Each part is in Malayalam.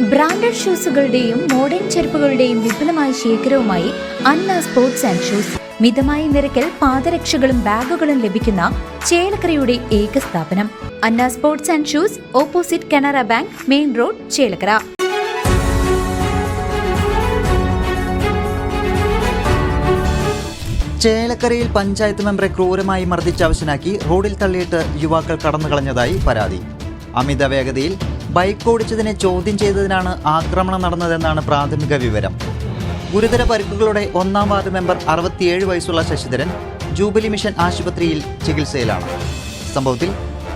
ബ്രാൻഡഡ് ഷൂസുകളുടെയും മോഡേൺ ചെരുപ്പുകളുടെയും വിപുലമായ ശേഖരവുമായി അന്ന സ്പോർട്സ് ആൻഡ് ഷൂസ്. മിതമായ നിരക്കിൽ പാദരക്ഷകളും ബാഗുകളും ലഭിക്കുന്ന ചേലക്കരയുടെ ഏക സ്ഥാപനം. Anna sports and shoes opposite Canara bank main road Chelakkara. ചേലക്കരയിൽ പഞ്ചായത്ത് മെമ്പറെ ക്രൂരമായി മർദ്ദിച്ച് അവശനാക്കി റോഡിൽ തള്ളിയിട്ട് യുവാക്കൾ കടന്നു കളഞ്ഞതായി പരാതി. അമിത വേഗതയിൽ ബൈക്ക് ഓടിച്ചതിനെ ചോദ്യം ചെയ്തതിനാണ് ആക്രമണം നടന്നതെന്നാണ് പ്രാഥമിക വിവരം. ഗുരുതര പരിക്കുകളോടെ ഒന്നാം വാർഡ് മെമ്പർ അറുപത്തിയേഴ് വയസ്സുള്ള ശശിധരൻ ജൂബിലി മിഷൻ ആശുപത്രിയിൽ ചികിത്സയിലാണ്. സംഭവത്തിൽ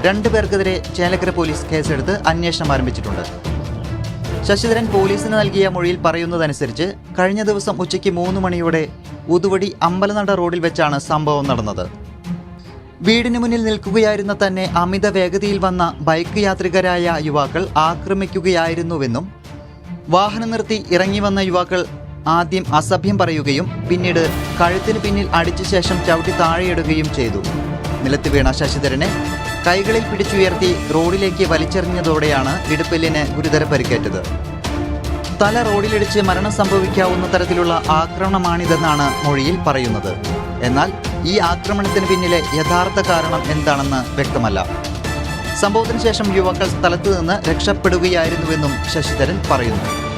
രണ്ടു പേർക്കെതിരെ ചേലക്കര പോലീസ് കേസെടുത്ത് അന്വേഷണം ആരംഭിച്ചിട്ടുണ്ട്. ശശിധരൻ പോലീസിന് നൽകിയ മൊഴിയിൽ പറയുന്നതനുസരിച്ച് കഴിഞ്ഞ ദിവസം ഉച്ചയ്ക്ക് മൂന്ന് മണിയോടെ ഉതുവടി അമ്പലനട റോഡിൽ വെച്ചാണ് സംഭവം നടന്നത്. വീടിന് മുന്നിൽ നിൽക്കുകയായിരുന്ന തന്നെ അമിത വേഗതയിൽ വന്ന ബൈക്ക് യാത്രികരായ യുവാക്കൾ ആക്രമിക്കുകയായിരുന്നുവെന്നും വാഹനം നിർത്തി ഇറങ്ങി വന്ന യുവാക്കൾ ആദ്യം അസഭ്യം പറയുകയും പിന്നീട് കഴുത്തിന് പിന്നിൽ അടിച്ച ശേഷം ചവിട്ടി താഴെയിടുകയും ചെയ്തു. നിലത്ത് വീണ ശശിധരനെ കൈകളിൽ പിടിച്ചുയർത്തി റോഡിലേക്ക് വലിച്ചെറിഞ്ഞതോടെയാണ് ഇടുപ്പെല്ലിന് ഗുരുതര പരിക്കേറ്റത്. തല റോഡിലിടിച്ച് മരണം സംഭവിക്കാവുന്ന തരത്തിലുള്ള ആക്രമണമാണിതെന്നാണ് മൊഴിയിൽ പറയുന്നത്. എന്നാൽ ഈ ആക്രമണത്തിന് പിന്നിലെ യഥാർത്ഥ കാരണം എന്താണെന്ന് വ്യക്തമല്ല. സംഭവത്തിന് ശേഷം യുവാക്കൾ സ്ഥലത്ത് നിന്ന് രക്ഷപ്പെടുകയായിരുന്നുവെന്നും ശശിധരൻ പറയുന്നു.